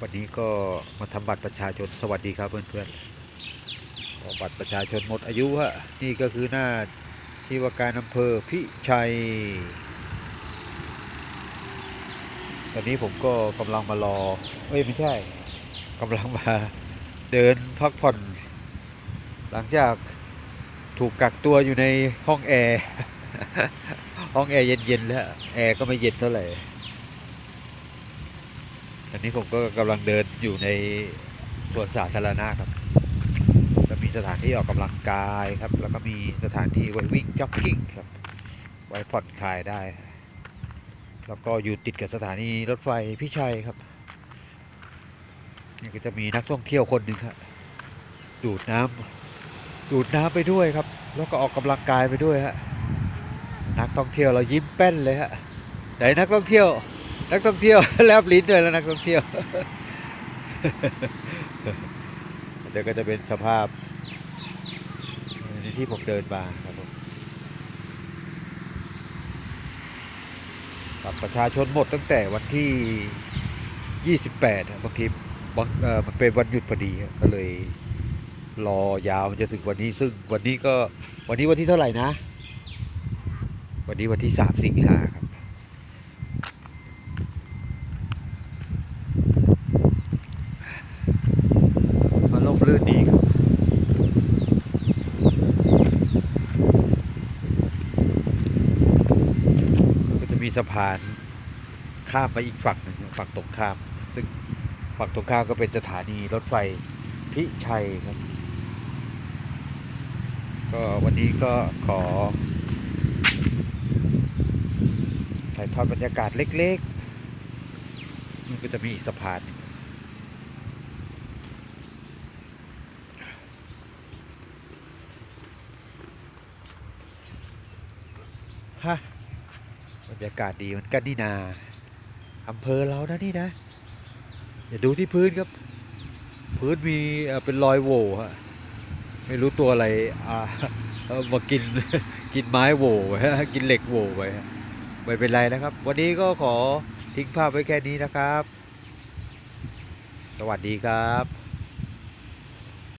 วันนี้ก็มาทำบัตรประชาชนสวัสดีครับเพื่อนๆบัตรประชาชนหมดอายุฮะนี่ก็คือหน้าที่ว่าการอำเภอพิชัย ตอนนี้ผมก็กำลังมารอเอ้ยไม่ใช่กำลังมาเดินพักผ่อน หลังจากถูกกักตัวอยู่ในห้องแอร์ ห้องแอร์เย็นๆแล้ว แอร์ก็ไม่เย็นเท่าไหร่ อนนี้ผมก็กำลังเดินอยู่ในสวนสาธารณะครับ จะมีสถานที่ออกกำลังกายครับ แล้วก็มีสถานที่ไว้วิ่งจ็อกกิ้งครับ ไว้ผ่อนคลายได้ แล้วก็อยู่ติดกับสถานีรถไฟพิชัยครับนี่ก็จะมีนักท่องเที่ยวคนหนึ่งครับดูดน้ำดูดน้ำไปด้วยครับ แล้วก็ออกกำลังกายไปด้วยฮะนักท่องเที่ยวเรายิ้มแป้นเลยฮะไหนนักท่องเที่ยว นักท่องเที่ยวแลบลิ้นด้วยแล้วนักท่องเที่ยว เดี๋ยวก็จะเป็นสภาพในที่ผมเดินมาครับผมบัตรประชาชนหมดตั้งแต่วันที่ 28อะบางทีบางเออมันเป็นวันหยุดพอดีก็เลยรอยาวมันจะถึงวันนี้ซึ่งวันนี้ก็วันนี้วันที่เท่าไหร่นะ วันนี้วันที่ 3 สิงหาครับ มาลมลื่นดีครับ ก็จะ มีสะพานข้ามไปอีกฝั่งหนึงฝั่งตรงข้าม ซึ่งฝั่งตรงข้ามก็เป็นสถานีรถไฟพิชัยครับ ก็วันนี้ก็ขอถ่ายทอดบรรยากาศเล็กๆมันก็จะมีอีกสะพานนึงฮะ บรรยากาศดีมือนกันนี่นาอำเภอเรานะนี่นะอย่าดูที่พื้นครับ พื้นมีเป็นรอยโหว่ฮะไม่รู้ตัวอะไรอ่ามากินกินไม้โหว่ไว้ฮะกินเหล็กโหว่ไว้ไม่เป็นไรนะครับ วันนี้ก็ขอทิ้งภาพไว้แค่นี้นะครับ สวัสดีครับ